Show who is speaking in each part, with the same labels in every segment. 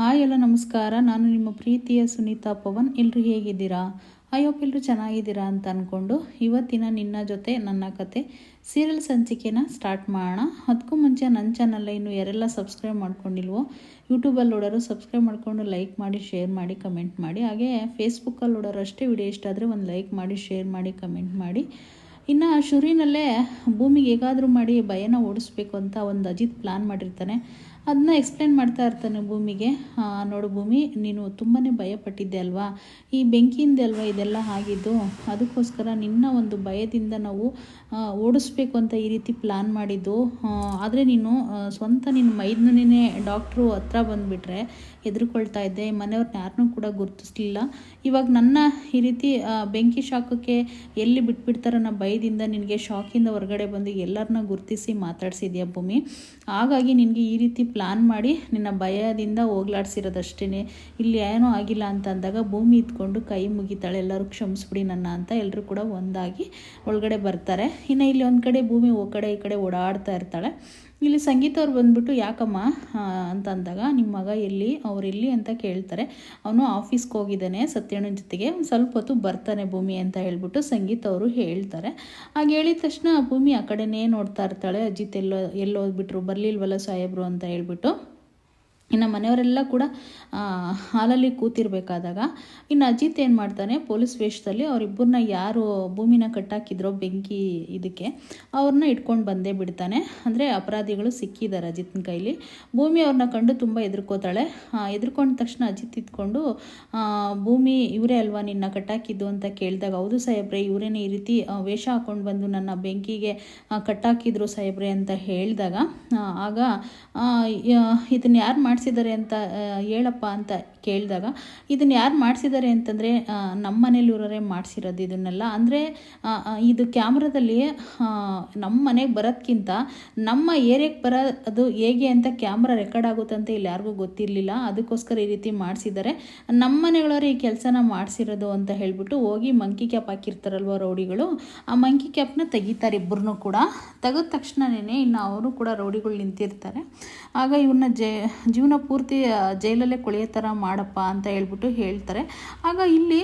Speaker 1: Hi ಎಲ್ಲ ನಮಸ್ಕಾರ, ನಾನು ನಿಮ್ಮ ಪ್ರೀತಿಯ ಸುನೀತಾ ಪವನ್. ಎಲ್ಲರೂ ಹೇಗಿದ್ದೀರಾ? ಅಯ್ಯೋಪ್ ಎಲ್ಲರೂ ಚೆನ್ನಾಗಿದ್ದೀರಾ ಅಂತ ಅಂದ್ಕೊಂಡು ಇವತ್ತಿನ ನಿನ್ನ ಜೊತೆ ನನ್ನ ಕತೆ ಸೀರಿಯಲ್ ಸಂಚಿಕೆನ ಸ್ಟಾರ್ಟ್ ಮಾಡೋಣ. ಅದಕ್ಕೂ ಮುಂಚೆ ನನ್ನ ಚಾನಲ್ ಇನ್ನು ಯಾರೆಲ್ಲ ಸಬ್ಸ್ಕ್ರೈಬ್ ಮಾಡ್ಕೊಂಡಿಲ್ವೋ ಯೂಟ್ಯೂಬಲ್ಲಿ ನೋಡೋರು ಸಬ್ಸ್ಕ್ರೈಬ್ ಮಾಡಿಕೊಂಡು ಲೈಕ್ ಮಾಡಿ ಶೇರ್ ಮಾಡಿ ಕಮೆಂಟ್ ಮಾಡಿ. ಹಾಗೆ ಫೇಸ್ಬುಕ್ಕಲ್ಲಿ ನೋಡೋರು ಅಷ್ಟೇ ವಿಡಿಯೋ ಇಷ್ಟ ಆದರೆ ಒಂದು ಲೈಕ್ ಮಾಡಿ ಶೇರ್ ಮಾಡಿ ಕಮೆಂಟ್ ಮಾಡಿ. ಇನ್ನು ಶುರಿನಲ್ಲೇ ಭೂಮಿಗೆ ಹೇಗಾದರೂ ಮಾಡಿ ಭಯನ ಓಡಿಸ್ಬೇಕು ಅಂತ ಒಂದು ಅಜಿತ್ ಪ್ಲ್ಯಾನ್ ಮಾಡಿರ್ತಾನೆ. ಅದನ್ನ ಎಕ್ಸ್ಪ್ಲೇನ್ ಮಾಡ್ತಾ ಇರ್ತಾನೆ ಭೂಮಿಗೆ. ನೋಡು ಭೂಮಿ, ನೀನು ತುಂಬಾ ಭಯಪಟ್ಟಿದ್ದೆ ಅಲ್ವಾ? ಈ ಬೆಂಕಿಯಿಂದ ಅಲ್ವಾ ಇದೆಲ್ಲ ಆಗಿದ್ದು? ಅದಕ್ಕೋಸ್ಕರ ನಿನ್ನ ಒಂದು ಭಯದಿಂದ ನಾವು ಓಡಿಸ್ಬೇಕು ಅಂತ ಈ ರೀತಿ ಪ್ಲ್ಯಾನ್ ಮಾಡಿದ್ದು. ಆದರೆ ನೀನು ಸ್ವಂತ ನಿನ್ನ ಮೈದನೇ ಡಾಕ್ಟ್ರು ಹತ್ರ ಬಂದುಬಿಟ್ರೆ ಹೆದರ್ಕೊಳ್ತಾ ಇದ್ದೆ. ಮನೆಯವ್ರನ್ನ ಯಾರನ್ನೂ ಕೂಡ ಗುರುತಿಸ್ಲಿಲ್ಲ. ಇವಾಗ ನನ್ನ ಈ ರೀತಿ ಬೆಂಕಿ ಶಾಖಕ್ಕೆ ಎಲ್ಲಿ ಬಿಟ್ಬಿಡ್ತಾರೋ ಅನ್ನೋ ಭಯದಿಂದ ನಿನಗೆ ಶಾಕಿಂದ ಹೊರಗಡೆ ಬಂದು ಎಲ್ಲರನ್ನ ಗುರುತಿಸಿ ಮಾತಾಡ್ಸಿದ್ಯಾ ಭೂಮಿ? ಹಾಗಾಗಿ ನಿನಗೆ ಈ ರೀತಿ ಪ್ಲ್ಯಾನ್ ಮಾಡಿ ನಿನ್ನ ಭಯದಿಂದ ಹೋಗ್ಲಾಡ್ಸಿರೋದಷ್ಟೇ ಇಲ್ಲಿ ಏನೂ ಆಗಿಲ್ಲ ಅಂತ ಅಂದಾಗ ಭೂಮಿ ಇದ್ಕೊಂಡು ಕೈ ಮುಗಿತಾಳೆ. ಎಲ್ಲರೂ ಕ್ಷಮಿಸ್ಬಿಡಿ ನನ್ನ ಅಂತ ಎಲ್ಲರೂ ಕೂಡ ಒಂದಾಗಿ ಒಳಗಡೆ ಬರ್ತಾರೆ. ಇನ್ನು ಇಲ್ಲಿ ಒಂದು ಕಡೆ ಭೂಮಿ ಓ ಕಡೆ ಈ ಕಡೆ ಓಡಾಡ್ತಾ ಇರ್ತಾಳೆ. ಇಲ್ಲಿ ಸಂಗೀತ ಅವ್ರು ಬಂದ್ಬಿಟ್ಟು ಯಾಕಮ್ಮ ಅಂತ ಅಂದಾಗ ನಿಮ್ಮ ಮಗ ಎಲ್ಲಿ, ಅವ್ರು ಎಲ್ಲಿ ಅಂತ ಕೇಳ್ತಾರೆ. ಅವನು ಆಫೀಸ್ಗೆ ಹೋಗಿದ್ದಾನೆ ಸತ್ಯಣ್ಣನ ಜೊತೆಗೆ. ಒಂದು ಸ್ವಲ್ಪ ಹೊತ್ತು ಬರ್ತಾನೆ ಭೂಮಿ ಅಂತ ಹೇಳ್ಬಿಟ್ಟು ಸಂಗೀತ ಅವರು ಹೇಳ್ತಾರೆ. ಹಾಗೆ ಹೇಳಿದ ತಕ್ಷಣ ಭೂಮಿ ಆ ಕಡೆನೇ ನೋಡ್ತಾ ಇರ್ತಾಳೆ. ಅಜಿತ್ ಎಲ್ಲೋ ಎಲ್ಲೋ ಹೋಗ್ಬಿಟ್ರು ಬರಲಿಲ್ವಲ್ಲ ಸಾಹೇಬ್ರು ಅಂತ ಹೇಳ್ಬಿಟ್ಟು. ಇನ್ನು ಮನೆಯವರೆಲ್ಲ ಕೂಡ ಹಾಲಲ್ಲಿ ಕೂತಿರ್ಬೇಕಾದಾಗ, ಇನ್ನು ಅಜಿತ್ ಏನು ಮಾಡ್ತಾನೆ, ಪೊಲೀಸ್ ವೇಷದಲ್ಲಿ ಅವರಿಬ್ಬರನ್ನ ಯಾರು ಭೂಮಿನ ಕಟ್ಟಾಕಿದ್ರೋ, ಬೆಂಕಿ ಇದಕ್ಕೆ, ಅವ್ರನ್ನ ಇಟ್ಕೊಂಡು ಬಂದೇ ಬಿಡ್ತಾನೆ. ಅಂದರೆ ಅಪರಾಧಿಗಳು ಸಿಕ್ಕಿದ್ದಾರೆ ಅಜಿತ್ನ ಕೈಲಿ. ಭೂಮಿ ಅವ್ರನ್ನ ಕಂಡು ತುಂಬ ಎದುರ್ಕೋತಾಳೆ. ಎದುರ್ಕೊಂಡ ತಕ್ಷಣ ಅಜಿತ್ ಇದ್ಕೊಂಡು ಭೂಮಿ ಇವರೇ ಅಲ್ವಾ ನಿನ್ನ ಕಟ್ಟಾಕಿದ್ದು ಅಂತ ಕೇಳಿದಾಗ, ಹೌದು ಸಾಹೇಬ್ರೆ, ಇವರೇನೇ ಈ ರೀತಿ ವೇಷ ಹಾಕೊಂಡು ಬಂದು ನನ್ನ ಬೆಂಕಿಗೆ ಕಟ್ಟಾಕಿದ್ರು ಸಾಹೇಬ್ರೆ ಅಂತ ಹೇಳಿದಾಗ ಆಗ ಇದನ್ನ ಯಾರು ಮಾಡಿಸಿದ್ದಾರೆ ಅಂತ ಹೇಳಪ್ಪ ಅಂತ ಕೇಳಿದಾಗ, ಇದನ್ನು ಯಾರು ಮಾಡಿಸಿದ್ದಾರೆ ಅಂತಂದರೆ ನಮ್ಮ ಮನೇಲಿ ಇರೋರೇ ಮಾಡಿಸಿರೋದು ಇದನ್ನೆಲ್ಲ. ಅಂದರೆ ಇದು ಕ್ಯಾಮ್ರಾದಲ್ಲಿ ನಮ್ಮ ಮನೆಗೆ ಬರೋದ್ಕಿಂತ ನಮ್ಮ ಏರಿಯಾಗೆ ಬರೋದು ಹೇಗೆ ಅಂತ ಕ್ಯಾಮ್ರಾ ರೆಕಾರ್ಡ್ ಆಗುತ್ತೆ ಅಂತ ಇಲ್ಲಿ ಯಾರಿಗೂ ಗೊತ್ತಿರಲಿಲ್ಲ. ಅದಕ್ಕೋಸ್ಕರ ಈ ರೀತಿ ಮಾಡಿಸಿದ್ದಾರೆ. ನಮ್ಮ ಮನೆಗಳವರು ಈ ಕೆಲಸನ ಮಾಡಿಸಿರೋದು ಅಂತ ಹೇಳಿಬಿಟ್ಟು ಹೋಗಿ ಮಂಕಿ ಕ್ಯಾಪ್ ಹಾಕಿರ್ತಾರಲ್ವ ರೌಡಿಗಳು, ಆ ಮಂಕಿ ಕ್ಯಾಪ್ನ ತೆಗಿತಾರೆ ಇಬ್ಬರನ್ನೂ ಕೂಡ. ತೆಗೆದ ತಕ್ಷಣನೇ ಇನ್ನು ಅವರು ಕೂಡ ರೌಡಿಗಳು ನಿಂತಿರ್ತಾರೆ. ಆಗ ಇವ್ರನ್ನ ಜೇ, ಜೀವನ ಪೂರ್ತಿ ಜೈಲಲ್ಲೇ ಕೊಳೆಯೋ ಥರ ಮಾಡಪ್ಪ ಅಂತ ಹೇಳ್ಬಿಟ್ಟು ಹೇಳ್ತಾರೆ. ಆಗ ಇಲ್ಲಿ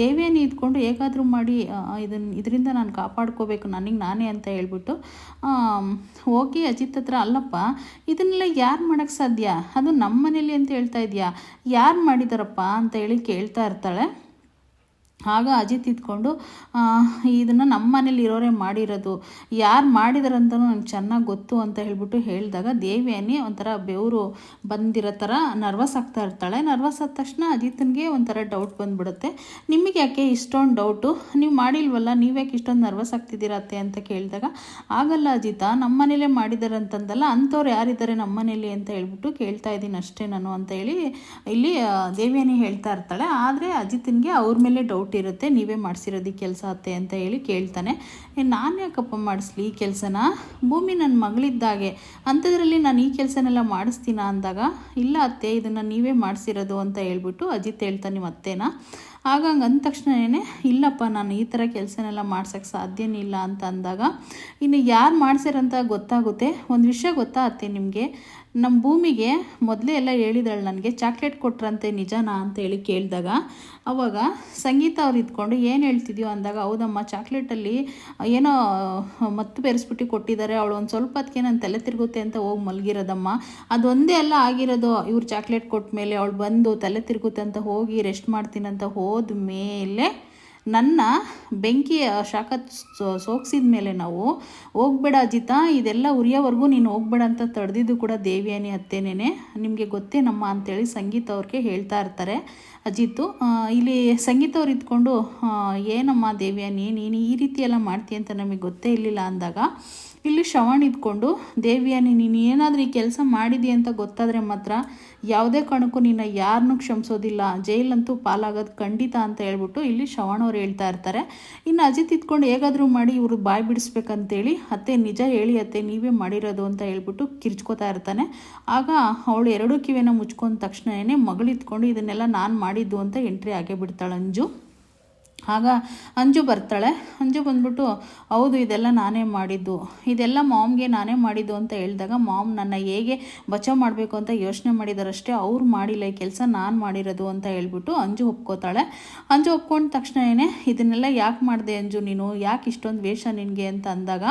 Speaker 1: ದೇವಿಯನ್ನು ಇದ್ಕೊಂಡು ಹೇಗಾದರೂ ಮಾಡಿ ಇದನ್ನು ಇದರಿಂದ ನಾನು ಕಾಪಾಡ್ಕೋಬೇಕು ನನಗೆ ನಾನೇ ಅಂತ ಹೇಳ್ಬಿಟ್ಟು ಹೋಗಿ ಅಜಿತ್ ಹತ್ರ ಅಲ್ಲಪ್ಪ, ಇದನ್ನೆಲ್ಲ ಯಾರು ಮಾಡೋಕ್ಕೆ ಸಾಧ್ಯ? ಅದು ನಮ್ಮ ಮನೇಲಿ ಅಂತ ಹೇಳ್ತಾ ಇದೆಯಾ? ಯಾರು ಮಾಡಿದಾರಪ್ಪ? ಅಂತ ಹೇಳಿ ಕೇಳ್ತಾ ಇರ್ತಾಳೆ. ಆಗ ಅಜಿತ್ ಇದ್ಕೊಂಡು ಇದನ್ನು ನಮ್ಮ ಮನೇಲಿ ಇರೋರೇ ಮಾಡಿರೋದು. ಯಾರು ಮಾಡಿದಾರಂತನೂ ನನಗೆ ಚೆನ್ನಾಗಿ ಗೊತ್ತು ಅಂತ ಹೇಳಿಬಿಟ್ಟು ಹೇಳಿದಾಗ ದೇವಿಯಾನಿ ಒಂಥರ ಬೆವರು ಬಂದಿರೋ ಥರ ನರ್ವಸ್ ಆಗ್ತಾ ಇರ್ತಾಳೆ. ನರ್ವಸ್ ಆದ ತಕ್ಷಣ ಅಜಿತ್ನಿಗೆ ಒಂಥರ ಡೌಟ್ ಬಂದ್ಬಿಡುತ್ತೆ. ನಿಮಗೆ ಯಾಕೆ ಇಷ್ಟೊಂದು ಡೌಟು ನೀವು ಮಾಡಿಲ್ವಲ್ಲ ನೀವ್ಯಾಕೆ ಇಷ್ಟೊಂದು ನರ್ವಸ್ ಆಗ್ತಿದ್ದೀರತ್ತೆ ಅಂತ ಕೇಳಿದಾಗ, ಆಗಲ್ಲ ಅಜಿತ ನಮ್ಮ ಮನೇಲೇ ಮಾಡಿದ್ದಾರೆ ಅಂತಂದಲ್ಲ ಅಂಥವ್ರು ಯಾರಿದ್ದಾರೆ ನಮ್ಮ ಮನೇಲಿ ಅಂತ ಹೇಳ್ಬಿಟ್ಟು ಕೇಳ್ತಾ ಇದ್ದೀನಿ ಅಷ್ಟೇ ನಾನು ಅಂತ ಹೇಳಿ ಇಲ್ಲಿ ದೇವಿಯಾನಿ ಹೇಳ್ತಾ ಇರ್ತಾಳೆ. ಆದರೆ ಅಜಿತ್ನಿಗೆ ಅವ್ರ ಮೇಲೆ ಡೌಟ್ ಇರುತ್ತೆ ನೀವೇ ಮಾಡಿಸಿರೋದು ಕೆಲಸ ಅತ್ತೆ ಅಂತ ಹೇಳಿ ಕೇಳ್ತಾನೆ. ನಾನು ಯಾಕಪ್ಪ ಮಾಡಿಸ್ಲಿ ಈ ಕೆಲಸನ? ಭೂಮಿ ನನ್ನ ಮಗಳಿದ್ದಾಗೆ, ಅಂಥದ್ರಲ್ಲಿ ನಾನು ಈ ಕೆಲಸನೆಲ್ಲ ಮಾಡಿಸ್ತೀನ ಅಂದಾಗ? ಇಲ್ಲ ಅತ್ತೆ, ಇದನ್ನು ನೀವೇ ಮಾಡಿಸಿರೋದು ಅಂತ ಹೇಳ್ಬಿಟ್ಟು ಅಜಿತ್ ಹೇಳ್ತಾನೆ ಆಗ ಹಂಗೆ ಅಂದ ತಕ್ಷಣವೇ ಇಲ್ಲಪ್ಪ, ನಾನು ಈ ಥರ ಕೆಲಸನೆಲ್ಲ ಮಾಡ್ಸೋಕ್ಕೆ ಸಾಧ್ಯನೇ ಇಲ್ಲ ಅಂತ ಅಂದಾಗ, ಇನ್ನು ಯಾರು ಮಾಡ್ಸಿರಂತ ಗೊತ್ತಾಗುತ್ತೆ? ಒಂದು ವಿಷಯ ಗೊತ್ತಾಗತ್ತೆ ನಿಮಗೆ? ನಮ್ಮ ಭೂಮಿಗೆ ಮೊದಲೇ ಎಲ್ಲ ಹೇಳಿದಳು ನನಗೆ, ಚಾಕ್ಲೇಟ್ ಕೊಟ್ರಂತೆ ನಿಜನಾ? ಅಂತ ಹೇಳಿ ಕೇಳಿದಾಗ, ಅವಾಗ ಸಂಗೀತ ಅವ್ರು ಇದ್ಕೊಂಡು, ಏನು ಹೇಳ್ತಿದ್ಯೋ? ಅಂದಾಗ, ಹೌದಮ್ಮ, ಚಾಕ್ಲೇಟಲ್ಲಿ ಏನೋ ಮತ್ತು ಬೆರೆಸ್ಬಿಟ್ಟು ಕೊಟ್ಟಿದ್ದಾರೆ, ಅವಳು ಒಂದು ಸ್ವಲ್ಪ ಅದಕ್ಕೆ ನಾನು ತಲೆ ತಿರುಗುತ್ತೆ ಅಂತ ಹೋಗಿ ಮಲಗಿರೋದಮ್ಮ. ಅದೊಂದೇ ಎಲ್ಲ ಆಗಿರೋದು, ಇವ್ರು ಚಾಕ್ಲೇಟ್ ಕೊಟ್ಟ ಮೇಲೆ ಅವಳು ಬಂದು ತಲೆ ತಿರುಗುತ್ತೆ ಅಂತ ಹೋಗಿ ರೆಸ್ಟ್ ಮಾಡ್ತೀನಂತ ಹೋದ ಮೇಲೆ ನನ್ನ ಬೆಂಕಿ ಶಾಖ ಸೋಗಿಸಿದ ಮೇಲೆ ನಾವು, ಹೋಗ್ಬೇಡ ಅಜಿತ, ಇದೆಲ್ಲ ಉರಿಯೋವರೆಗೂ ನೀನು ಹೋಗ್ಬೇಡ ಅಂತ ತಡೆದಿದ್ದು ಕೂಡ ದೇವಿಯಾನಿ ಅತ್ತೇನೇ ನಿಮಗೆ ಗೊತ್ತೇನಮ್ಮ ಅಂತೇಳಿ ಸಂಗೀತ ಅವ್ರಿಗೆ ಹೇಳ್ತಾ ಇರ್ತಾರೆ. ಅಜಿತ್ತು ಇಲ್ಲಿ ಸಂಗೀತ ಅವ್ರು ಇದ್ಕೊಂಡು ಏನಮ್ಮ ದೇವಿಯಾನಿ ನೀನು ಈ ರೀತಿ ಎಲ್ಲ ಮಾಡ್ತೀಯ ಅಂತ ನಮಗೆ ಗೊತ್ತೇ ಇರಲಿಲ್ಲ ಅಂದಾಗ ಇಲ್ಲಿ ಶ್ರವಣ್ ಇದ್ಕೊಂಡು, ದೇವಿಯ, ನೀನು ಏನಾದರೂ ಈ ಕೆಲಸ ಮಾಡಿದಿ ಅಂತ ಗೊತ್ತಾದರೆ ಮಾತ್ರ ಯಾವುದೇ ಕಾರಣಕ್ಕೂ ನಿನ್ನ ಯಾರನ್ನು ಕ್ಷಮಿಸೋದಿಲ್ಲ. ಜೈಲಂತೂ ಪಾಲಾಗೋದು ಖಂಡಿತ ಅಂತ ಹೇಳ್ಬಿಟ್ಟು ಇಲ್ಲಿ ಶ್ರವಣ್ ಅವ್ರು ಹೇಳ್ತಾ ಇರ್ತಾರೆ. ಇನ್ನು ಅಜಿತ್ ಇದ್ಕೊಂಡು ಹೇಗಾದರೂ ಮಾಡಿ ಇವರು ಬಾಯಿ ಬಿಡಿಸ್ಬೇಕಂತೇಳಿ ಅತ್ತೆ ನಿಜ ಹೇಳಿ ಅತ್ತೆ, ನೀವೇ ಮಾಡಿರೋದು ಅಂತ ಹೇಳ್ಬಿಟ್ಟು ಕಿರ್ಚ್ಕೋತಾ ಇರ್ತಾನೆ. ಆಗ ಅವಳು ಎರಡೂ ಕಿವಿನ ಮುಚ್ಕೊಂಡ ತಕ್ಷಣವೇ ಮಗಳಿದ್ಕೊಂಡು ಇದನ್ನೆಲ್ಲ ನಾನು ಮಾಡಿದ್ದು ಅಂತ ಎಂಟ್ರಿ ಆಗೇ ಬಿಡ್ತಾಳೆ ಅಂಜು. ಆಗ ಅಂಜು ಬರ್ತಾಳೆ. ಅಂಜು ಬಂದ್ಬಿಟ್ಟು, ಹೌದು, ಇದೆಲ್ಲ ನಾನೇ ಮಾಡಿದ್ದು. ಇದೆಲ್ಲ ಮಾಮ್ಗೆ ನಾನೇ ಮಾಡಿದ್ದು ಅಂತ ಹೇಳಿದಾಗ ಮಾಮ್ ನನ್ನ ಹೇಗೆ ಬಚಾವ್ ಮಾಡಬೇಕು ಅಂತ ಯೋಚನೆ ಮಾಡಿದಾರಷ್ಟೇ ಅವ್ರು ಮಾಡಿಲ್ಲ, ಈ ಕೆಲಸ ನಾನು ಮಾಡಿರೋದು ಅಂತ ಹೇಳ್ಬಿಟ್ಟು ಅಂಜು ಒಪ್ಕೋತಾಳೆ. ಅಂಜು ಒಪ್ಕೊಂಡ ತಕ್ಷಣವೇ ಇದನ್ನೆಲ್ಲ ಯಾಕೆ ಮಾಡಿದೆ ಅಂಜು ನೀನು? ಯಾಕೆ ಇಷ್ಟೊಂದು ವೇಷ ನಿನಗೆ? ಅಂತ ಅಂದಾಗ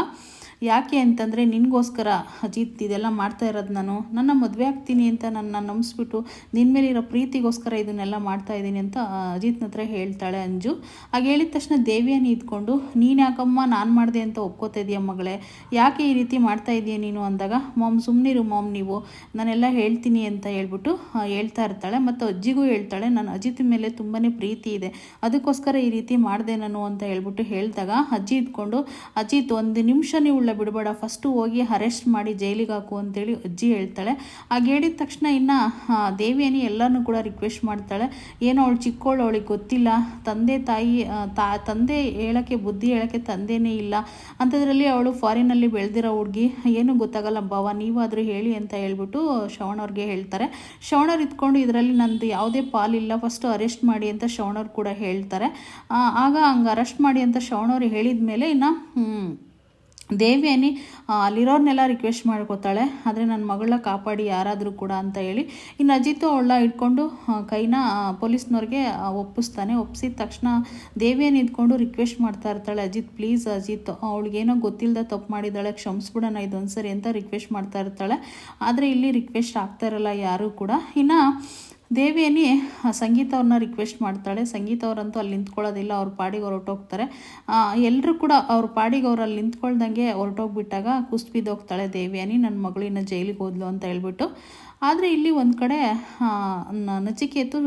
Speaker 1: ಯಾಕೆ ಅಂತಂದರೆ ನಿನಗೋಸ್ಕರ ಅಜಿತ್ ಇದೆಲ್ಲ ಮಾಡ್ತಾ ಇರೋದು ನಾನು. ನನ್ನ ಮದುವೆ ಆಗ್ತೀನಿ ಅಂತ ನನ್ನ ನಂಬಿಸ್ಬಿಟ್ಟು ನಿನ್ನ ಮೇಲಿರೋ ಪ್ರೀತಿಗೋಸ್ಕರ ಇದನ್ನೆಲ್ಲ ಮಾಡ್ತಾ ಇದ್ದೀನಿ ಅಂತ ಅಜಿತ್ನ ಹತ್ರ ಹೇಳ್ತಾಳೆ ಅಂಜು. ಆಗ ಹೇಳಿದ ತಕ್ಷಣ ದೇವಿಯನ್ನು ಇದ್ಕೊಂಡು, ನೀನು ಯಾಕಮ್ಮ ನಾನು ಮಾಡಿದೆ ಅಂತ ಒಪ್ಕೋತಾ ಇದೆಯಾ ಮಗಳೇ? ಯಾಕೆ ಈ ರೀತಿ ಮಾಡ್ತಾ ಇದೆಯಾ ನೀನು? ಅಂದಾಗ, ಮಾಮ್ ಸುಮ್ಮನಿರು ಮಾಮ್ ನೀವು. ನಾನೆಲ್ಲ ಹೇಳ್ತೀನಿ ಅಂತ ಹೇಳ್ಬಿಟ್ಟು ಹೇಳ್ತಾ ಇರ್ತಾಳೆ. ಮತ್ತು ಅಜ್ಜಿಗೂ ಹೇಳ್ತಾಳೆ, ನಾನು ಅಜಿತ್ ಮೇಲೆ ತುಂಬಾ ಪ್ರೀತಿ ಇದೆ. ಅದಕ್ಕೋಸ್ಕರ ಈ ರೀತಿ ಮಾಡಿದೆ ನಾನು ಅಂತ ಹೇಳ್ಬಿಟ್ಟು ಹೇಳಿದಾಗ, ಅಜ್ಜಿ ಇದ್ಕೊಂಡು, ಅಜಿತ್, ಒಂದು ನಿಮಿಷ ನೀವು ಉಳ್ಳ ಬಿಡಬೇಡ. ಫಸ್ಟು ಹೋಗಿ ಅರೆಸ್ಟ್ ಮಾಡಿ ಜೈಲಿಗೆ ಹಾಕು ಅಂತೇಳಿ ಅಜ್ಜಿ ಹೇಳ್ತಾಳೆ. ಆಗ ಹೇಳಿದ ತಕ್ಷಣ ಇನ್ನು ದೇವಿಯನಿ ಎಲ್ಲರನ್ನೂ ಕೂಡ ರಿಕ್ವೆಸ್ಟ್ ಮಾಡ್ತಾಳೆ. ಏನೋ ಅವಳು ಚಿಕ್ಕವಳು ಅವಳಿಗೆ ಗೊತ್ತಿಲ್ಲ. ತಂದೆ ತಾಯಿ ತಾ, ತಂದೆ ಹೇಳೋಕ್ಕೆ, ಬುದ್ಧಿ ಹೇಳೋಕ್ಕೆ ತಂದೆನೇ ಇಲ್ಲ. ಅಂಥದ್ರಲ್ಲಿ ಅವಳು ಫಾರಿನಲ್ಲಿ ಬೆಳೆದಿರೋ ಹುಡುಗಿ, ಏನೂ ಗೊತ್ತಾಗಲ್ಲ ಭಾವ, ನೀವಾದರೂ ಹೇಳಿ ಅಂತ ಹೇಳ್ಬಿಟ್ಟು ಶ್ರವಣವ್ರಿಗೆ ಹೇಳ್ತಾರೆ. ಶ್ರವಣವ್ರು ಇದ್ಕೊಂಡು ಇದರಲ್ಲಿ ನಂದು ಯಾವುದೇ ಪಾಲಿಲ್ಲ ಫಸ್ಟು ಅರೆಸ್ಟ್ ಮಾಡಿ ಅಂತ ಶ್ರವಣವ್ರು ಕೂಡ ಹೇಳ್ತಾರೆ. ಆಗ ಹಂಗೆ ಅರೆಸ್ಟ್ ಮಾಡಿ ಅಂತ ಶ್ರವಣವ್ರು ಹೇಳಿದ ಮೇಲೆ ಇನ್ನು ದೇವಿಯನಿ ಅಲ್ಲಿರೋರ್ನೆಲ್ಲ ರಿಕ್ವೆಸ್ಟ್ ಮಾಡ್ಕೋತಾಳೆ. ಆದರೆ ನನ್ನ ಮಗಳನ್ನ ಕಾಪಾಡಿ ಯಾರಾದರೂ ಕೂಡ ಅಂತ ಹೇಳಿ ಇನ್ನು ಅಜಿತ್ ಅವಳ ಇಟ್ಕೊಂಡು ಕೈನ ಪೊಲೀಸ್ನವ್ರಿಗೆ ಒಪ್ಪಿಸ್ತಾನೆ. ಒಪ್ಪಿಸಿದ ತಕ್ಷಣ ದೇವಿಯನ್ನು ಇದ್ಕೊಂಡು ರಿಕ್ವೆಸ್ಟ್ ಮಾಡ್ತಾ ಇರ್ತಾಳೆ, ಅಜಿತ್ ಪ್ಲೀಸ್ ಅಜಿತ್, ಅವಳಿಗೇನೋ ಗೊತ್ತಿಲ್ಲದ ತಪ್ಪು ಮಾಡಿದ್ದಾಳೆ, ಕ್ಷಮಿಸ್ಬಿಡೋಣ ಇದೊಂದು ಸರಿ ಅಂತ ರಿಕ್ವೆಸ್ಟ್ ಮಾಡ್ತಾ ಇರ್ತಾಳೆ. ಆದರೆ ಇಲ್ಲಿ ರಿಕ್ವೆಸ್ಟ್ ಆಗ್ತಾ ಇರಲ್ಲ ಯಾರೂ ಕೂಡ. ಇನ್ನು ದೇವಿಯನಿ ಸಂಗೀತ ಅವ್ರನ್ನ ರಿಕ್ವೆಸ್ಟ್ ಮಾಡ್ತಾಳೆ. ಸಂಗೀತ ಅವರಂತೂ ಅಲ್ಲಿ ನಿಂತ್ಕೊಳ್ಳೋದಿಲ್ಲ, ಅವ್ರ ಪಾಡಿಗೆ ಹೊರಟೋಗ್ತಾರೆ. ಎಲ್ಲರೂ ಕೂಡ ಅವ್ರ ಪಾಡಿಗೆ ಅವ್ರು ಅಲ್ಲಿ ನಿಂತ್ಕೊಳ್ದಂಗೆ ಹೊರಟೋಗ್ಬಿಟ್ಟಾಗ ಕುಸ್ತು ಬಿದ್ದೋಗ್ತಾಳೆ ದೇವಿಯಾನಿ ನನ್ನ ಮಗಳಿನ ಜೈಲಿಗೆ ಹೋದ್ಲು ಅಂತ ಹೇಳ್ಬಿಟ್ಟು. ಆದರೆ ಇಲ್ಲಿ ಒಂದು ಕಡೆ ನಚಿಕೇತು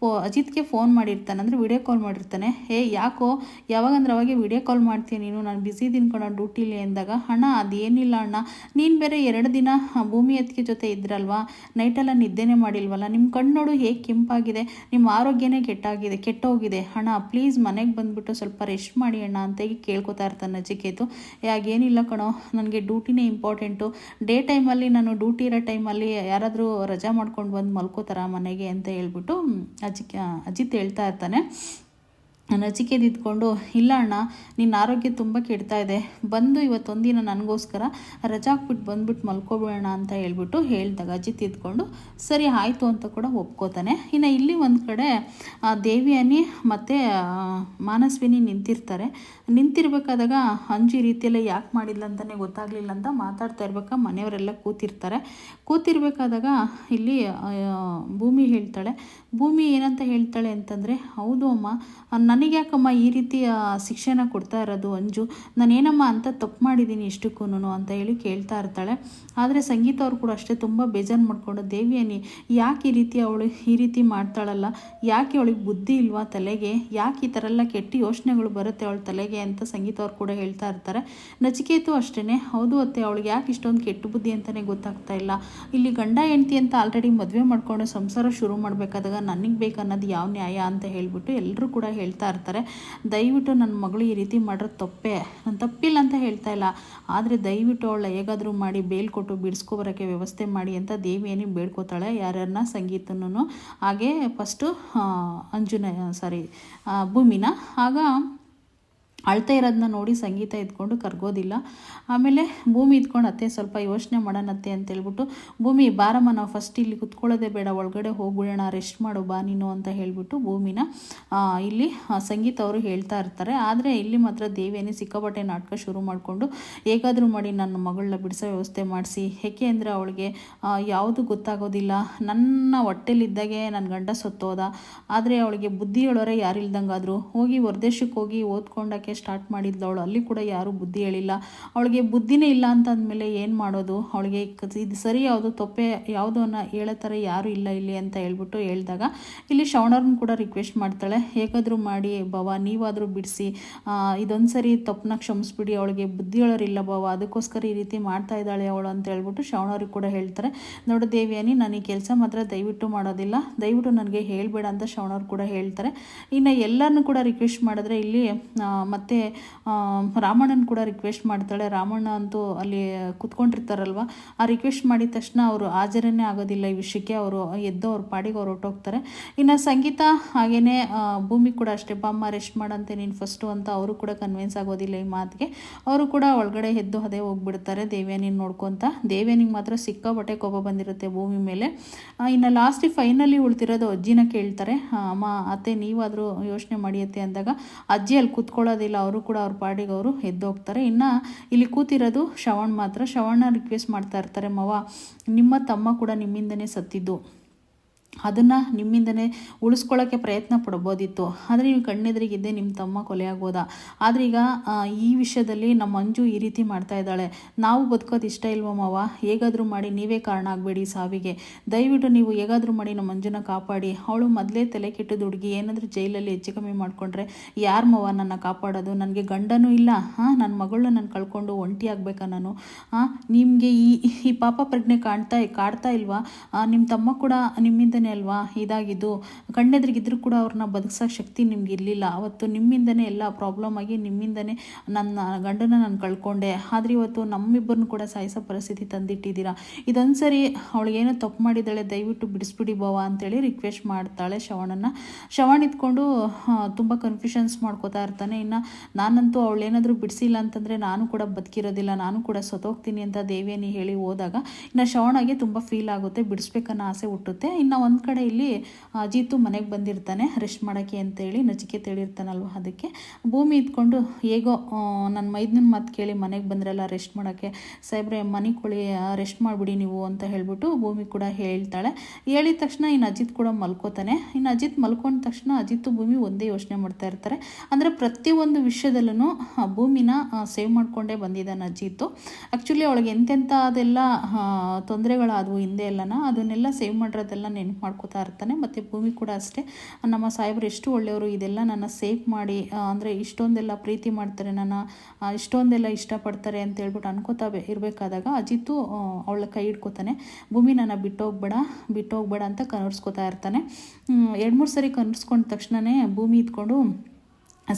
Speaker 1: ಫೋ, ಅಜಿತ್ಗೆ ಫೋನ್ ಮಾಡಿರ್ತಾನೆ, ಅಂದರೆ ವಿಡಿಯೋ ಕಾಲ್ ಮಾಡಿರ್ತಾನೆ. ಏ ಯಾಕೋ? ಯಾವಾಗಂದ್ರೆ ಅವಾಗೆ ವಿಡಿಯೋ ಕಾಲ್ ಮಾಡ್ತೀನಿ ನೀನು? ನಾನು ಬ್ಯುಸಿ ಕಣ ಡ್ಯೂಟಿಲಿ ಅಂದಾಗ ಅಣ್ಣ, ಅದೇನಿಲ್ಲ ಅಣ್ಣ. ನೀನು ಬೇರೆ ಎರಡು ದಿನ ಭೂಮಿ ಎತ್ತಿಗೆ ಜೊತೆ ಇದ್ರಲ್ವಾ? ನೈಟೆಲ್ಲ ನಿದ್ದೆನೇ ಮಾಡಿಲ್ವಲ್ಲ? ನಿಮ್ಮ ಕಣ್ಣೋಡು ಹೇಗೆ ಕೆಂಪಾಗಿದೆ. ನಿಮ್ಮ ಆರೋಗ್ಯನೇ ಕೆಟ್ಟಾಗಿದೆ, ಕೆಟ್ಟೋಗಿದೆ. ಅಣ್ಣ ಪ್ಲೀಸ್ ಮನೆಗೆ ಬಂದುಬಿಟ್ಟು ಸ್ವಲ್ಪ ರೆಸ್ಟ್ ಮಾಡಿ ಅಣ್ಣ ಅಂತ ಹೇಗೆ ಕೇಳ್ಕೊತಾ ಇರ್ತಾನೆ ನಜಿಕೇತು ಯಾಗೇನಿಲ್ಲ ಕಣೋ. ನನಗೆ ಡ್ಯೂಟಿನೇ ಇಂಪಾರ್ಟೆಂಟು ಡೇ ಟೈಮಲ್ಲಿ ನಾನು ಡ್ಯೂಟಿ ಇರೋ ಟೈಮಲ್ಲಿ ಯಾರಾದರೂ ರಜಾ ಮಾಡ್ಕೊಂಡು ಬಂದು ಮಲ್ಕೋತಾರ ಮನೆಗೆ? ಅಂತ ಹೇಳ್ಬಿಟ್ಟು ಮ್, ಅಜಿಕ್ ಅಜಿತ್ ಹೇಳ್ತಾ ಇರ್ತಾನೆ. ನಚಿಕೇದು ಇದ್ಕೊಂಡು ಇಲ್ಲ ಅಣ್ಣ ನಿನ್ನ ಆರೋಗ್ಯ ತುಂಬ ಕೆಡ್ತಾ ಇದೆ. ಬಂದು ಇವತ್ತೊಂದಿನ ನನಗೋಸ್ಕರ ರಜಾ ಹಾಕ್ಬಿಟ್ಟು ಬಂದ್ಬಿಟ್ಟು ಮಲ್ಕೊಬಿಡೋಣ ಅಂತ ಹೇಳ್ಬಿಟ್ಟು ಹೇಳಿದಾಗ ಅಜಿತ್ ಇದ್ಕೊಂಡು ಸರಿ ಆಯಿತು ಅಂತ ಕೂಡ ಒಪ್ಕೋತಾನೆ. ಇನ್ನು ಇಲ್ಲಿ ಒಂದು ಕಡೆ ದೇವಿಯಾನಿ ಮತ್ತು ಮಾನಸ್ವಿನಿ ನಿಂತಿರ್ತಾರೆ. ನಿಂತಿರ್ಬೇಕಾದಾಗ ಅಂಜು ಈ ರೀತಿಯೆಲ್ಲ ಯಾಕೆ ಮಾಡಿಲ್ಲ ಅಂತಲೇ ಗೊತ್ತಾಗಲಿಲ್ಲ ಅಂತ ಮಾತಾಡ್ತಾ ಇರ್ಬೇಕಾ ಮನೆಯವರೆಲ್ಲ ಕೂತಿರ್ತಾರೆ. ಕೂತಿರ್ಬೇಕಾದಾಗ ಇಲ್ಲಿ ಭೂಮಿ ಹೇಳ್ತಾಳೆ ಭೂಮಿ ಏನಂತ ಹೇಳ್ತಾಳೆ ಅಂತಂದರೆ, ಹೌದು ಅಮ್ಮ ನನಗೆ ಯಾಕಮ್ಮ ಈ ರೀತಿಯ ಶಿಕ್ಷೆನ ಕೊಡ್ತಾ ಇರೋದು ಅಂಜು. ನಾನೇನಮ್ಮ ಅಂತ ತಪ್ಪು ಮಾಡಿದ್ದೀನಿ ಇಷ್ಟಕ್ಕೂ ಅಂತ ಹೇಳಿ ಕೇಳ್ತಾ ಇರ್ತಾಳೆ. ಆದರೆ ಸಂಗೀತ ಅವ್ರು ಕೂಡ ಅಷ್ಟೇ ತುಂಬ ಬೇಜಾರು ಮಾಡ್ಕೊಂಡು, ದೇವಿಯನಿ, ಯಾಕೆ ಈ ರೀತಿ ಅವಳು ಈ ರೀತಿ ಮಾಡ್ತಾಳಲ್ಲ? ಯಾಕೆ ಅವಳಿಗೆ ಬುದ್ಧಿ ಇಲ್ವಾ ತಲೆಗೆ? ಯಾಕೆ ಈ ಥರ ಎಲ್ಲ ಕೆಟ್ಟ ಯೋಚನೆಗಳು ಬರುತ್ತೆ ಅವಳ ತಲೆಗೆ? ಅಂತ ಸಂಗೀತ ಅವ್ರು ಕೂಡ ಹೇಳ್ತಾ ಇರ್ತಾರೆ. ನಚಿಕೇತು ಅಷ್ಟೇ ಹೌದು ಅತ್ತೆ, ಅವಳಿಗೆ ಯಾಕೆ ಇಷ್ಟೊಂದು ಕೆಟ್ಟ ಬುದ್ಧಿ ಅಂತಲೇ ಗೊತ್ತಾಗ್ತಾ ಇಲ್ಲ. ಇಲ್ಲಿ ಗಂಡ, ಹೆಂಡತಿ ಅಂತ ಆಲ್ರೆಡಿ ಮದುವೆ ಮಾಡ್ಕೊಂಡು ಸಂಸಾರ ಶುರು ಮಾಡಬೇಕಾದಾಗ ನನಗೆ ಬೇಕನ್ನೋದು ಯಾವ ನ್ಯಾಯ ಅಂತ ಹೇಳಿಬಿಟ್ಟು ಎಲ್ಲರೂ ಕೂಡ ಹೇಳ್ತಾ ಇರ್ತಾರೆ. ದಯವಿಟ್ಟು ನನ್ನ ಮಗಳು ಈ ರೀತಿ ಮಾಡಿರೋದು ತಪ್ಪೇ. ನಾನು ತಪ್ಪಿಲ್ಲ ಅಂತ ಹೇಳ್ತಾ ಇಲ್ಲ. ಆದರೆ ದಯವಿಟ್ಟು ಅವಳ ಹೇಗಾದರೂ ಮಾಡಿ ಬೇಲ್ ಕೊಟ್ಟು ಬಿಡಿಸ್ಕೊಬರೋಕ್ಕೆ ವ್ಯವಸ್ಥೆ ಮಾಡಿ ಅಂತ ದೇವಿಯನಿ ಬೇಡ್ಕೋತಾಳೆ, ಯಾರ್ಯಾರನ್ನ ಸಂಗೀತನೂ ಹಾಗೆ ಫಸ್ಟು ಅಂಜುನ ಸಾರಿ ಭೂಮಿನ. ಆಗ ಅಳ್ತಾ ಇರೋದನ್ನ ನೋಡಿ ಸಂಗೀತ ಇದ್ಕೊಂಡು ಕರ್ಗೋದಿಲ್ಲ. ಆಮೇಲೆ ಭೂಮಿ ಇದ್ಕೊಂಡು ಅತ್ತೆ ಸ್ವಲ್ಪ ಯೋಚನೆ ಮಾಡೋಣತ್ತೆ ಅಂತ ಹೇಳ್ಬಿಟ್ಟು, ಭೂಮಿ ಬಾರಮ್ಮ, ನಾವು ಫಸ್ಟ್ ಇಲ್ಲಿ ಕುತ್ಕೊಳ್ಳೋದೇ ಬೇಡ, ಒಳಗಡೆ ಹೋಗ್ಬಿಡೋಣ ರೆಸ್ಟ್ ಮಾಡು, ಬಾ ನೀನು ಅಂತ ಹೇಳಿಬಿಟ್ಟು ಭೂಮಿನ ಇಲ್ಲಿ ಸಂಗೀತ ಅವರು ಹೇಳ್ತಾ ಇರ್ತಾರೆ. ಆದರೆ ಇಲ್ಲಿ ಮಾತ್ರ ದೇವಿಯನ್ನೇ ಸಿಕ್ಕಾಪಟ್ಟೆ ನಾಟಕ ಶುರು ಮಾಡಿಕೊಂಡು, ಹೇಗಾದರೂ ಮಾಡಿ ನನ್ನ ಮಗಳನ್ನ ಬಿಡಿಸೋ ವ್ಯವಸ್ಥೆ ಮಾಡಿಸಿ. ಏಕೆ ಅಂದರೆ ಅವಳಿಗೆ ಯಾವುದು ಗೊತ್ತಾಗೋದಿಲ್ಲ. ನನ್ನ ಹೊಟ್ಟೆಲಿದ್ದಾಗೆ ನನ್ನ ಗಂಡ ಸತ್ತೋದ. ಆದರೆ ಅವಳಿಗೆ ಬುದ್ಧಿ ಹೇಳೋರೆ ಯಾರು ಇಲ್ದಂಗಾದ್ರು ಹೋಗಿ ಹೊರದೇಶಕ್ಕೆ ಹೋಗಿ ಓದ್ಕೊಂಡಕ್ಕೆ ಸ್ಟಾರ್ಟ್ ಮಾಡಿದ್ಲು. ಅವಳು ಅಲ್ಲಿ ಕೂಡ ಯಾರೂ ಬುದ್ಧಿ ಹೇಳಿಲ್ಲ. ಅವಳಿಗೆ ಬುದ್ಧಿನೇ ಇಲ್ಲ ಅಂತ ಅಂದಮೇಲೆ ಏನು ಮಾಡೋದು? ಅವಳಿಗೆ ಇದು ಸರಿ ಯಾವುದು ತಪ್ಪೆ ಯಾವುದು ಅನ್ನೋ ಹೇಳೋ ಥರ ಯಾರೂ ಇಲ್ಲ ಇಲ್ಲಿ ಅಂತ ಹೇಳ್ಬಿಟ್ಟು ಹೇಳಿದಾಗ ಇಲ್ಲಿ ಶವಣರ್ನ ಕೂಡ ರಿಕ್ವೆಸ್ಟ್ ಮಾಡ್ತಾಳೆ. ಹೇಗಾದರೂ ಮಾಡಿ ಭವ ನೀವಾದರೂ ಬಿಡಿಸಿ. ಇದೊಂದು ಸರಿ ತಪ್ಪನ್ನ ಕ್ಷಮಿಸ್ಬಿಡಿ. ಅವಳಿಗೆ ಬುದ್ಧಿ ಹೇಳೋರಿಲ್ಲ ಭವ ಅದಕ್ಕೋಸ್ಕರ ಈ ರೀತಿ ಮಾಡ್ತಾ ಇದ್ದಾಳೆ ಅವಳು ಅಂತ ಹೇಳ್ಬಿಟ್ಟು ಶ್ರವಣವ್ರಿಗೆ ಕೂಡ ಹೇಳ್ತಾರೆ. ನೋಡು ದೇವಿಯಾನಿ, ನಾನು ಈ ಕೆಲಸ ಮಾತ್ರ ದಯವಿಟ್ಟು ಮಾಡೋದಿಲ್ಲ. ದಯವಿಟ್ಟು ನನಗೆ ಹೇಳಬೇಡ ಅಂತ ಶ್ರವಣವ್ರು ಕೂಡ ಹೇಳ್ತಾರೆ. ಇನ್ನು ಎಲ್ಲರನ್ನೂ ಕೂಡ ರಿಕ್ವೆಸ್ಟ್ ಮಾಡಿದ್ರೆ ಇಲ್ಲಿ ಮತ್ತೆ ರಾಮಣ್ಣನ ಕೂಡ ರಿಕ್ವೆಸ್ಟ್ ಮಾಡ್ತಾಳೆ. ರಾಮಣ್ಣ ಅಂತೂ ಅಲ್ಲಿ ಕುತ್ಕೊಂಡಿರ್ತಾರಲ್ವ? ಆ ರಿಕ್ವೆಸ್ಟ್ ಮಾಡಿದ ತಕ್ಷಣ ಅವರು ಹಾಜರೇನೆ ಆಗೋದಿಲ್ಲ ಈ ವಿಷಯಕ್ಕೆ. ಅವರು ಎದ್ದು ಅವ್ರ ಪಾಡಿಗೆ ಅವ್ರು ಹೊರಟೋಗ್ತಾರೆ. ಇನ್ನು ಸಂಗೀತ ಹಾಗೆಯೇ ಭೂಮಿ ಕೂಡ ಅಷ್ಟೇ. ಬಾಮ್ಮ ರೆಸ್ಟ್ ಮಾಡಂತೆ ನೀನು ಫಸ್ಟು ಅಂತ ಅವರು ಕೂಡ ಕನ್ವಿನ್ಸ್ ಆಗೋದಿಲ್ಲ ಈ ಮಾತಿಗೆ. ಅವರು ಕೂಡ ಒಳಗಡೆ ಎದ್ದು ಅದೇ ಹೋಗ್ಬಿಡ್ತಾರೆ. ದೇವ್ಯಾನಿನ ನೋಡ್ಕೊತ ದೇವ್ಯಾನಿಗೆ ಮಾತ್ರ ಸಿಕ್ಕಾಪಟ್ಟೆ ಕೋಪ ಬಂದಿರುತ್ತೆ ಭೂಮಿ ಮೇಲೆ. ಇನ್ನು ಲಾಸ್ಟಿಗೆ ಫೈನಲಿ ಉಳ್ತಿರೋದು ಅಜ್ಜಿನ ಕೇಳ್ತಾರೆ. ಅಮ್ಮ, ಅತ್ತೆ, ನೀವಾದರೂ ಯೋಚನೆ ಮಾಡಿಯತ್ತೆ ಅಂದಾಗ, ಅಜ್ಜಿ ಅಲ್ಲಿ ಕೂತ್ಕೊಳ್ಳೋದಿಲ್ಲ. ಅವರು ಕೂಡ ಅವ್ರ ಪಾಡಿಗೆ ಅವರು ಎದ್ದೋಗ್ತಾರೆ ಇನ್ನು ಇಲ್ಲಿ ಕೂತಿರೋದು ಶ್ರವಣ್ ಮಾತ್ರ. ಶ್ರವಣ್ಣ ರಿಕ್ವೆಸ್ಟ್ ಮಾಡ್ತಾ ಇರ್ತಾರೆ, ಮವ, ನಿಮ್ಮ ತಮ್ಮ ಕೂಡ ನಿಮ್ಮಿಂದನೇ ಸತ್ತಿದ್ದು. ಅದನ್ನು ನಿಮ್ಮಿಂದನೇ ಉಳಿಸ್ಕೊಳ್ಳೋಕ್ಕೆ ಪ್ರಯತ್ನ ಪಡ್ಬೋದಿತ್ತು. ಆದರೆ ನೀವು ಕಣ್ಣೆದುರಿಗಿದ್ದೆ ನಿಮ್ಮ ತಮ್ಮ ಕೊಲೆ ಆಗ್ಬೋದಾ? ಆದರೆ ಈಗ ಈ ವಿಷಯದಲ್ಲಿ ನಮ್ಮ ಮಂಜು ಈ ರೀತಿ ಮಾಡ್ತಾ ಇದ್ದಾಳೆ. ನಾವು ಬದುಕೋದು ಇಷ್ಟ ಇಲ್ವ ಮಾವ? ಹೇಗಾದರೂ ಮಾಡಿ ನೀವೇ ಕಾರಣ ಆಗಬೇಡಿ ಸಾವಿಗೆ. ದಯವಿಟ್ಟು ನೀವು ಹೇಗಾದರೂ ಮಾಡಿ ನಮ್ಮ ಮಂಜುನ ಕಾಪಾಡಿ. ಅವಳು ಮೊದಲೇ ತಲೆ ಕೆಟ್ಟದ ಹುಡುಗಿ. ಏನಾದರೂ ಜೈಲಲ್ಲಿ ಹೆಚ್ಚು ಕಮ್ಮಿ ಮಾಡಿಕೊಂಡ್ರೆ ಯಾರು ಮವ ನನ್ನ ಕಾಪಾಡೋದು? ನನಗೆ ಗಂಡನೂ ಇಲ್ಲ. ಹಾಂ ನನ್ನ ಮಗಳನ್ನ ನಾನು ಕಳ್ಕೊಂಡು ಒಂಟಿ ಆಗಬೇಕಾ ನಾನು? ಹಾಂ ನಿಮಗೆ ಈ ಈ ಪಾಪ ಪ್ರಜ್ಞೆ ಕಾಣ್ತಾ, ಕಾಡ್ತಾ ಇಲ್ವಾ? ನಿಮ್ಮ ತಮ್ಮ ಕೂಡ ನಿಮ್ಮಿಂದನೇ ಅಲ್ವಾ? ಇದಾಗಿದ್ದು ಕಣ್ಣೆದ್ರಿಗಿದ್ರು ಕೂಡ ಅವ್ರನ್ನ ಬದುಕ್ಸೋ ಶಕ್ತಿ ನಿಮ್ಗೆ ಇರಲಿಲ್ಲ. ಅವತ್ತು ನಿಮ್ಮಿಂದನೇ ಎಲ್ಲ ಪ್ರಾಬ್ಲಮ್ ಆಗಿ ನಿಮ್ಮಿಂದನೇ ನನ್ನ ಗಂಡನ ನಾನು ಕಳ್ಕೊಂಡೆ. ಆದರೆ ಇವತ್ತು ನಮ್ಮಿಬ್ಬರನ್ನು ಕೂಡ ಸಾಯಿಸೋ ಪರಿಸ್ಥಿತಿ ತಂದಿಟ್ಟಿದ್ದೀರಾ? ಇದೊಂದು ಸರಿ ಅವಳಿಗೇನೋ ತಪ್ಪು ಮಾಡಿದ್ದಾಳೆ, ದಯವಿಟ್ಟು ಬಿಡಿಸ್ಬಿಡಿ ಬಾವ ಅಂತೇಳಿ ರಿಕ್ವೆಸ್ಟ್ ಮಾಡ್ತಾಳೆ ಶ್ರವಣನ ಶವಣ್ ಇದ್ಕೊಂಡು ತುಂಬ ಕನ್ಫ್ಯೂಷನ್ಸ್ ಮಾಡ್ಕೋತಾ ಇರ್ತಾನೆ. ಇನ್ನು ನಾನಂತೂ ಅವಳೇನಾದರೂ ಬಿಡಿಸಿಲ್ಲ ಅಂತಂದರೆ ನಾನು ಕೂಡ ಬದುಕಿರೋದಿಲ್ಲ. ನಾನು ಕೂಡ ಸತ್ತೋಗ್ತೀನಿ ಅಂತ ದೇವಿಯನಿ ಹೇಳಿ ಹೋದಾಗ ಇನ್ನು ಶ್ರವಣಗೆ ತುಂಬ ಫೀಲ್ ಆಗುತ್ತೆ. ಬಿಡಿಸ್ಬೇಕನ್ನೋ ಆಸೆ ಹುಟ್ಟುತ್ತೆ. ಇನ್ನು ಒಂದು ಕಡೆ ಇಲ್ಲಿ ಅಜಿತು ಮನೆಗೆ ಬಂದಿರ್ತಾನೆ ರೆಸ್ಟ್ ಮಾಡೋಕ್ಕೆ ಅಂತೇಳಿ ನಚಿಕೆ ಹೇಳಿರ್ತಾನಲ್ವ ಅದಕ್ಕೆ. ಭೂಮಿ ಇದ್ಕೊಂಡು ಹೇಗೋ ನನ್ನ ಮೈದನ ಮಾತು ಕೇಳಿ ಮನೆಗೆ ಬಂದ್ರಲ್ಲ ರೆಸ್ಟ್ ಮಾಡೋಕ್ಕೆ. ಸಾಹೇಬ್ರೆ, ಮನೆ ಕೊಳಿ ರೆಸ್ಟ್ ಮಾಡಿಬಿಡಿ ನೀವು ಅಂತ ಹೇಳ್ಬಿಟ್ಟು ಭೂಮಿ ಕೂಡ ಹೇಳ್ತಾಳೆ. ಹೇಳಿದ ತಕ್ಷಣ ಇನ್ನು ಅಜಿತ್ ಕೂಡ ಮಲ್ಕೋತಾನೆ. ಇನ್ನು ಅಜಿತ್ ಮಲ್ಕೊಂಡ ತಕ್ಷಣ ಅಜಿತ್ ಭೂಮಿ ಒಂದೇ ಯೋಚನೆ ಮಾಡ್ತಾ ಇರ್ತಾರೆ. ಅಂದರೆ ಪ್ರತಿಯೊಂದು ವಿಷಯದಲ್ಲೂ ಭೂಮಿನ ಸೇವ್ ಮಾಡಿಕೊಂಡೇ ಬಂದಿದ್ದಾನೆ ಅಜಿತ್ತು ಆ್ಯಕ್ಚುಲಿ ಅವಳಿಗೆ ಎಂತೆಂಥ ಅದೆಲ್ಲ ತೊಂದರೆಗಳಾದವು ಹಿಂದೆ ಎಲ್ಲನ, ಅದನ್ನೆಲ್ಲ ಸೇವ್ ಮಾಡಿರೋದೆಲ್ಲ ನೆನ್ಪು ಮಾಡ್ಕೋತಾ ಇರ್ತಾನೆ, ಮತ್ತು ಭೂಮಿ ಕೂಡ ಅಷ್ಟೇ. ನಮ್ಮ ಸಾಹೇಬ್ರು ಎಷ್ಟು ಒಳ್ಳೆಯವರು, ಇದೆಲ್ಲ ನನ್ನ ಸೇಫ್ ಮಾಡಿ ಅಂದರೆ ಇಷ್ಟೊಂದೆಲ್ಲ ಪ್ರೀತಿ ಮಾಡ್ತಾರೆ, ನನ್ನ ಇಷ್ಟೊಂದೆಲ್ಲ ಇಷ್ಟಪಡ್ತಾರೆ ಅಂತ ಹೇಳ್ಬಿಟ್ಟು ಅನ್ಕೋತಾ ಇರಬೇಕಾದಾಗ ಅಜಿತು ಅವಳ ಕೈ ಹಿಡ್ಕೋತಾನೆ. ಭೂಮಿ ನನ್ನ ಬಿಟ್ಟೋಗ್ಬೇಡ ಬಿಟ್ಟೋಗ್ಬೇಡ ಅಂತ ಕನರ್ಸ್ಕೋತಾ ಇರ್ತಾನೆ. ಎರಡು ಮೂರು ಸರಿ ಕನರ್ಸ್ಕೊಂಡ ತಕ್ಷಣವೇ ಭೂಮಿ ಇದ್ಕೊಂಡು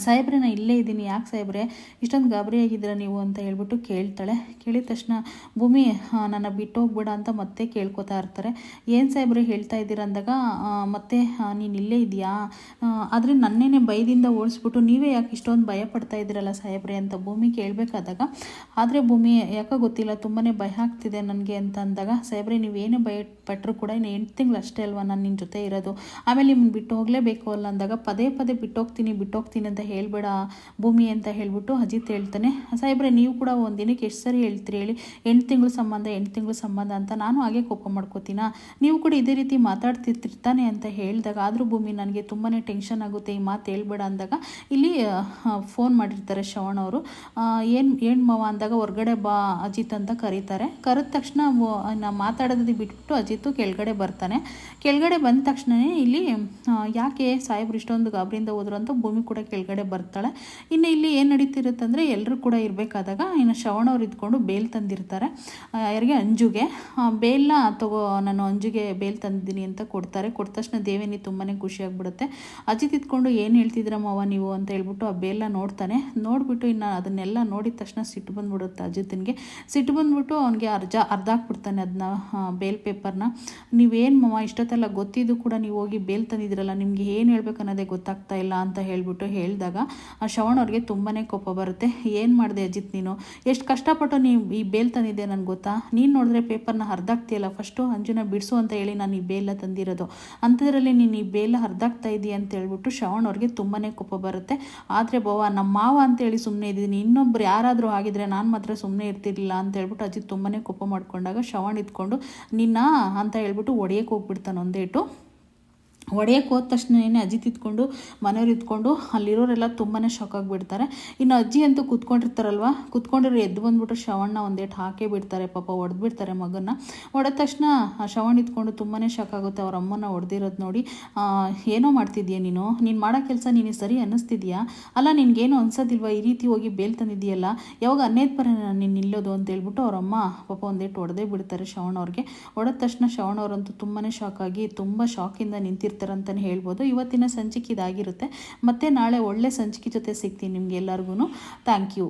Speaker 1: ಸಾಹೇಬ್ರೆ ನಾನು ಇಲ್ಲೇ ಇದ್ದೀನಿ. ಯಾಕೆ ಸಾಹೇಬ್ರೆ? ಇಷ್ಟೊಂದು ಗಾಬರಿ ಆಗಿದ್ದೀರಾ ನೀವು ಅಂತ ಹೇಳ್ಬಿಟ್ಟು ಕೇಳ್ತಾಳೆ. ಕೇಳಿದ ತಕ್ಷಣ, ಭೂಮಿ ನನ್ನ ಬಿಟ್ಟು ಹೋಗ್ಬೇಡ ಅಂತ ಮತ್ತೆ ಕೇಳ್ಕೊತಾ ಇರ್ತಾರೆ. ಏನು ಸಾಹೇಬ್ರೆ ಹೇಳ್ತಾ ಇದ್ದೀರಾ ಅಂದಾಗ ಮತ್ತೆ ನೀನು ಇಲ್ಲೇ ಇದೆಯಾ ಆದರೆ ನನ್ನೇನೆ ಭಯದಿಂದ ಓಡಿಸ್ಬಿಟ್ಟು ನೀವೇ ಯಾಕೆ ಇಷ್ಟೊಂದು ಭಯ ಪಡ್ತಾ ಇದ್ದೀರಲ್ಲ ಸಾಹೇಬ್ರೆ ಅಂತ ಭೂಮಿ ಕೇಳಬೇಕಾದಾಗ. ಆದರೆ ಭೂಮಿ, ಯಾಕೋ ಗೊತ್ತಿಲ್ಲ ತುಂಬಾ ಭಯ ಆಗ್ತಿದೆ ನನಗೆ ಅಂತ ಅಂದಾಗ, ಸಾಹೇಬ್ರೆ ನೀವೇನೇ ಭಯ ಪಟ್ಟರು ಕೂಡ ಇನ್ನು ಎಂಟು ತಿಂಗಳು ಅಷ್ಟೇ ಅಲ್ವಾ ನಾನು ನಿನ್ನ ಜೊತೆ ಇರೋದು. ಆಮೇಲೆ ನಿಮ್ಮನ್ನು ಬಿಟ್ಟು ಹೋಗಲೇಬೇಕು ಅಲ್ಲ ಅಂದಾಗ, ಪದೇ ಪದೇ ಬಿಟ್ಟೋಗ್ತೀನಿ ಬಿಟ್ಟೋಗ್ತೀನಿ ಅಂತ ಹೇಳಬೇಡ, ಭೂಮಿ ಅಂತ ಹೇಳ್ಬಿಟ್ಟು ಅಜಿತ್ ಹೇಳ್ತಾನೆ. ಸಾಹೇಬ್ರೆ, ನೀವು ಕೂಡ ಒಂದು ದಿನಕ್ಕೆ ಎಷ್ಟು ಸರಿ ಹೇಳ್ತೀರಿ ಹೇಳಿ. ಎಂಟು ತಿಂಗಳು ಸಂಬಂಧ, ಎಂಟು ತಿಂಗಳು ಸಂಬಂಧ ಅಂತ ನಾನು ಹಾಗೆ ಕೋಪ ಮಾಡ್ಕೋತೀನ? ನೀವು ಕೂಡ ಇದೇ ರೀತಿ ಮಾತಾಡ್ತಿರ್ತಾನೆ ಅಂತ ಹೇಳಿದಾಗ, ಆದರೂ ಭೂಮಿ ನನಗೆ ತುಂಬಾ ಟೆನ್ಷನ್ ಆಗುತ್ತೆ ಈ ಮಾತು ಹೇಳ್ಬೇಡ ಅಂದಾಗ, ಇಲ್ಲಿ ಫೋನ್ ಮಾಡಿರ್ತಾರೆ ಶ್ರವಣ್ ಅವರು. ಏನು ಏನು ಮಾವ ಅಂದಾಗ ಹೊರಗಡೆ ಬಾ ಅಜಿತ್ ಅಂತ ಕರೀತಾರೆ. ಕರೆದ ತಕ್ಷಣ ಮಾತಾಡೋದು ಬಿಟ್ಬಿಟ್ಟು ಅಜಿತ್ತು ಕೆಳಗಡೆ ಬರ್ತಾನೆ. ಕೆಳಗಡೆ ಬಂದ ತಕ್ಷಣವೇ ಇಲ್ಲಿ ಯಾಕೆ ಸಾಹೇಬ್ರು ಇಷ್ಟೊಂದು ಗಾಬರಿಯಿಂದ ಹೋದ್ರು ಅಂತ ಭೂಮಿ ಕೂಡ ಕೆಳಗಡೆ ಬರ್ತಾಳೆ. ಇನ್ನು ಇಲ್ಲಿ ಏನು ನಡೀತಿರುತ್ತೆ ಅಂದರೆ ಎಲ್ಲರೂ ಕೂಡ ಇರಬೇಕಾದಾಗ ಇನ್ನು ಶ್ರವಣವ್ರು ಇದ್ಕೊಂಡು ಬೇಲ್ ತಂದಿರ್ತಾರೆ. ಯಾರಿಗೆ? ಅಂಜುಗೆ. ಬೇಲ್ನ ತಗೋ, ನಾನು ಅಂಜುಗೆ ಬೇಲ್ ತಂದಿದ್ದೀನಿ ಅಂತ ಕೊಡ್ತಾರೆ. ಕೊಟ್ಟ ತಕ್ಷಣ ದೇವೇನಿ ತುಂಬಾ ಖುಷಿಯಾಗ್ಬಿಡುತ್ತೆ ಅಜಿತ್ ಇದ್ಕೊಂಡು ಏನು ಹೇಳ್ತಿದ್ರ ಮಾವ ನೀವು ಅಂತ ಹೇಳ್ಬಿಟ್ಟು ಆ ಬೇಲ್ನ ನೋಡ್ತಾನೆ. ನೋಡಿಬಿಟ್ಟು ಇನ್ನು ಅದನ್ನೆಲ್ಲ ನೋಡಿದ ತಕ್ಷಣ ಸಿಟ್ಟು ಬಂದ್ಬಿಡುತ್ತೆ ಅಜಿತ್ನಿಗೆ. ಸಿಟ್ಟು ಬಂದ್ಬಿಟ್ಟು ಅವನಿಗೆ ಅರ್ಜ ಅರ್ಧ ಹಾಕ್ಬಿಡ್ತಾನೆ ಅದನ್ನ ಬೇಲ್ ಪೇಪರ್ನ. ನೀವೇನು ಮಾವ ಇಷ್ಟೊತ್ತೆಲ್ಲ ಗೊತ್ತಿದ್ದು ಕೂಡ ನೀವು ಹೋಗಿ ಬೇಲ್ ತಂದಿದ್ರಲ್ಲ ನಿಮಗೆ ಏನು ಹೇಳ್ಬೇಕು ಅನ್ನೋದೇ ಗೊತ್ತಾಗ್ತಾ ಇಲ್ಲ ಅಂತ ಹೇಳ್ಬಿಟ್ಟು ಹೇಳಿದಾಗ ಆ ಶ್ರವಣ್ ಅವ್ರಿಗೆ ತುಂಬಾ ಕೋಪ ಬರುತ್ತೆ. ಏನು ಮಾಡಿದೆ ಅಜಿತ್ ನೀನು? ಎಷ್ಟು ಕಷ್ಟಪಟ್ಟು ನೀವು ಈ ಬೇಲ್ ತಂದಿದ್ದೆ ನನಗೆ ಗೊತ್ತಾ? ನೀನು ನೋಡಿದ್ರೆ ಪೇಪರ್ನ ಹರಿದಾಕ್ತಿಯಲ್ಲ, ಫಸ್ಟು ಅಂಜುನ ಬಿಡಿಸು ಅಂತ ಹೇಳಿ ನಾನು ಈ ಬೇಲ ತಂದಿರೋದು. ಅಂಥದ್ರಲ್ಲಿ ನೀನು ಈ ಬೇಲ ಹರಿದಾಕ್ತಾ ಇದೀಯ ಅಂತ ಹೇಳ್ಬಿಟ್ಟು ಶ್ರವಣ್ ಅವ್ರಿಗೆ ತುಂಬಾ ಕೋಪ ಬರುತ್ತೆ. ಆದರೆ ಬವ ನಮ್ಮ ಮಾವ ಅಂತೇಳಿ ಸುಮ್ಮನೆ ಇದ್ದೀನಿ. ಇನ್ನೊಬ್ರು ಯಾರಾದರೂ ಆಗಿದ್ರೆ ನಾನು ಮಾತ್ರ ಸುಮ್ಮನೆ ಇರ್ತಿರ್ಲಿಲ್ಲ ಅಂತ ಹೇಳ್ಬಿಟ್ಟು ಅಜಿತ್ ತುಂಬಾ ಕೋಪ ಮಾಡಿಕೊಂಡಾಗ ಶ್ರವಣ್ ಇದ್ಕೊಂಡು ನಿನ್ನ ಅಂತ ಹೇಳ್ಬಿಟ್ಟು ಒಡೆಯಕ್ಕೆ ಹೋಗ್ಬಿಡ್ತಾನೆ ಒಂದೇಟು. ಒಡೆಯಕ್ಕೆ ಹೋದ ತಕ್ಷಣ ಏನೇ ಅಜ್ಜಿ ತಿದ್ಕೊಂಡು, ಮನೆಯವ್ರು ಇದ್ಕೊಂಡು ಅಲ್ಲಿರೋರೆಲ್ಲ ತುಂಬಾ ಶಾಕ್ ಆಗಿಬಿಡ್ತಾರೆ. ಇನ್ನು ಅಜ್ಜಿ ಅಂತೂ ಕೂತ್ಕೊಂಡಿರ್ತಾರಲ್ವ? ಕುತ್ಕೊಂಡಿರೋ ಎದ್ದು ಬಂದ್ಬಿಟ್ಟು ಶ್ರವಣ್ಣ ಒಂದೇಟು ಹಾಕೇ ಬಿಡ್ತಾರೆ. ಪಾಪ ಹೊಡೆದ್ಬಿಡ್ತಾರೆ ಮಗನ್ನ. ಹೊಡೆದ ತಕ್ಷಣ ಶ್ರವಣ್ ಇದ್ಕೊಂಡು ತುಂಬಾ ಶಾಕ್ ಆಗುತ್ತೆ. ಅವ್ರ ಅಮ್ಮನ ಒಡೆದಿರೋದು ನೋಡಿ ಏನೋ ಮಾಡ್ತಿದ್ಯಾ ನೀನು? ನೀನು ಮಾಡೋ ಕೆಲಸ ನೀನು ಸರಿ ಅನ್ನಿಸ್ತಿದ್ಯಾ? ಅಲ್ಲ, ನಿನಗೇನು ಅನ್ಸೋದಿಲ್ವಾ? ಈ ರೀತಿ ಹೋಗಿ ಬೇಲ್ ತಂದಿದ್ಯಲ್ಲ ಯಾವಾಗ ಅನ್ನೇದ್ ಪರ ನೀನು ನಿಲ್ಲೋದು? ಅಂತ ಹೇಳ್ಬಿಟ್ಟು ಅವ್ರ ಅಮ್ಮ ಪಾಪ ಒಂದೇಟು ಹೊಡೆದೇ ಬಿಡ್ತಾರೆ ಶ್ರವಣ್ ಅವ್ರಿಗೆ. ಹೊಡೆದ ತಕ್ಷಣ ಶ್ರವಣ್ ಅವರಂತೂ ತುಂಬಾ ಶಾಕ್ ಆಗಿ ತುಂಬ ಶಾಕಿಂದ ನಿಂತಿರ್ತಾರೆ. ಮಾಡ್ತಿರ್ತಾರಂತಲೇ ಹೇಳ್ಬೋದು. ಇವತ್ತಿನ ಸಂಚಿಕೆ ಇದಾಗಿರುತ್ತೆ. ಮತ್ತು ನಾಳೆ ಒಳ್ಳೆ ಸಂಚಿಕೆ ಜೊತೆ ಸಿಗ್ತೀನಿ ನಿಮ್ಗೆ ಎಲ್ಲರಿಗೂ ಥ್ಯಾಂಕ್ ಯು